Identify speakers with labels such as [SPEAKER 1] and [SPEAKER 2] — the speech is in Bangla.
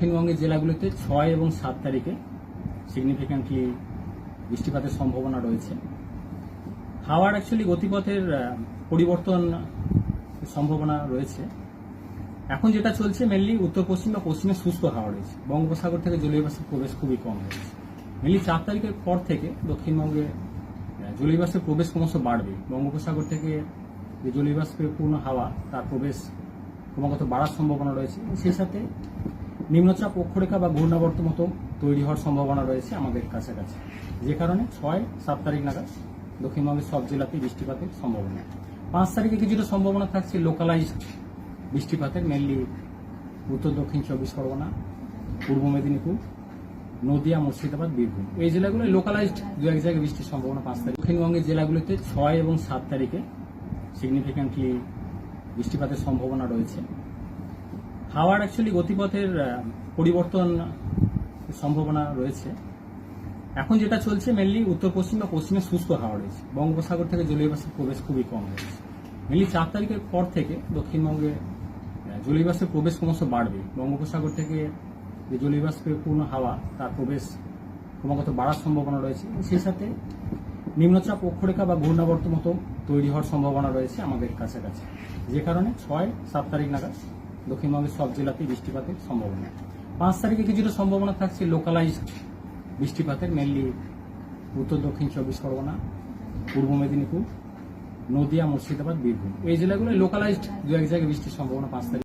[SPEAKER 1] দক্ষিণবঙ্গের জেলাগুলিতে ছয় এবং সাত তারিখে সিগনিফিক্যান্টলি বৃষ্টিপাতের সম্ভাবনা রয়েছে। হাওয়ার অ্যাকচুয়ালি গতিপথের পরিবর্তন সম্ভাবনা রয়েছে। এখন যেটা চলছে মেনলি উত্তর পশ্চিম বা পশ্চিমে শুষ্ক হাওয়া রয়েছে। বঙ্গোপসাগর থেকে জলীয় বাষ্পের প্রবেশ খুবই কম রয়েছে। মেনলি চার তারিখের পর থেকে দক্ষিণবঙ্গে আহ, জলীয় বাষ্পের প্রবেশ ক্রমশ বাড়বে। বঙ্গোপসাগর থেকে যে জলীয় বাষ্পের পূর্ণ হাওয়া তার প্রবেশ ক্রমাগত বাড়ার সম্ভাবনা রয়েছে। সেই সাথে নিম্নচাপ অক্ষরেখা বা ঘূর্ণাবর্ত মতো তৈরি হওয়ার সম্ভাবনা রয়েছে আমাদের কাছাকাছি। যে কারণে ছয় সাত তারিখ নাগাদ দক্ষিণবঙ্গের সব জেলাতেই বৃষ্টিপাতের সম্ভাবনা। পাঁচ তারিখে কিছুটা সম্ভাবনা থাকছে লোকালাইজড বৃষ্টিপাতের মেনলি উত্তর, দক্ষিণ চব্বিশ পরগনা, পূর্ব মেদিনীপুর, নদিয়া, মুর্শিদাবাদ, বীরভূম। এই জেলাগুলো লোকালাইজড দু এক জায়গায় বৃষ্টির সম্ভাবনা পাঁচ তারিখ। দক্ষিণবঙ্গের জেলাগুলিতে ছয় এবং সাত তারিখে সিগনিফিক্যান্টলি বৃষ্টিপাতের সম্ভাবনা রয়েছে। হাওয়ার অ্যাকচুয়ালি গতিপথের পরিবর্তন সম্ভাবনা রয়েছে। এখন যেটা চলছে মেনলি উত্তর পশ্চিম বা পশ্চিমে শুষ্ক হাওয়া রয়েছে। বঙ্গোপসাগর থেকে জলীয় বাষ্পের প্রবেশ খুবই কম রয়েছে। মেনলি চার তারিখের পর থেকে দক্ষিণবঙ্গে আহ, জলীয় বাষ্পের প্রবেশ ক্রমশ বাড়বে। বঙ্গোপসাগর থেকে যে জলীয় বাষ্পের পূর্ণ হাওয়া তার প্রবেশ ক্রমাগত বাড়ার সম্ভাবনা রয়েছে। সেই সাথে নিম্নচাপ অক্ষরেখা বা ঘূর্ণাবর্ত মতো তৈরি হওয়ার সম্ভাবনা রয়েছে আমাদের কাছাকাছি। যে কারণে ছয় সাত তারিখ নাগাদ দক্ষিণবঙ্গের সব জেলাতেই বৃষ্টিপাতের সম্ভাবনা। পাঁচ তারিখে কিছুটা সম্ভাবনা থাকছে লোকালাইজড বৃষ্টিপাতের মেনলি উত্তর, দক্ষিণ চব্বিশ পরগনা, পূর্ব মেদিনীপুর, নদিয়া, মুর্শিদাবাদ, বীরভূম। এই জেলাগুলো লোকালাইজড দু এক জায়গায় বৃষ্টির সম্ভাবনা পাঁচ তারিখ।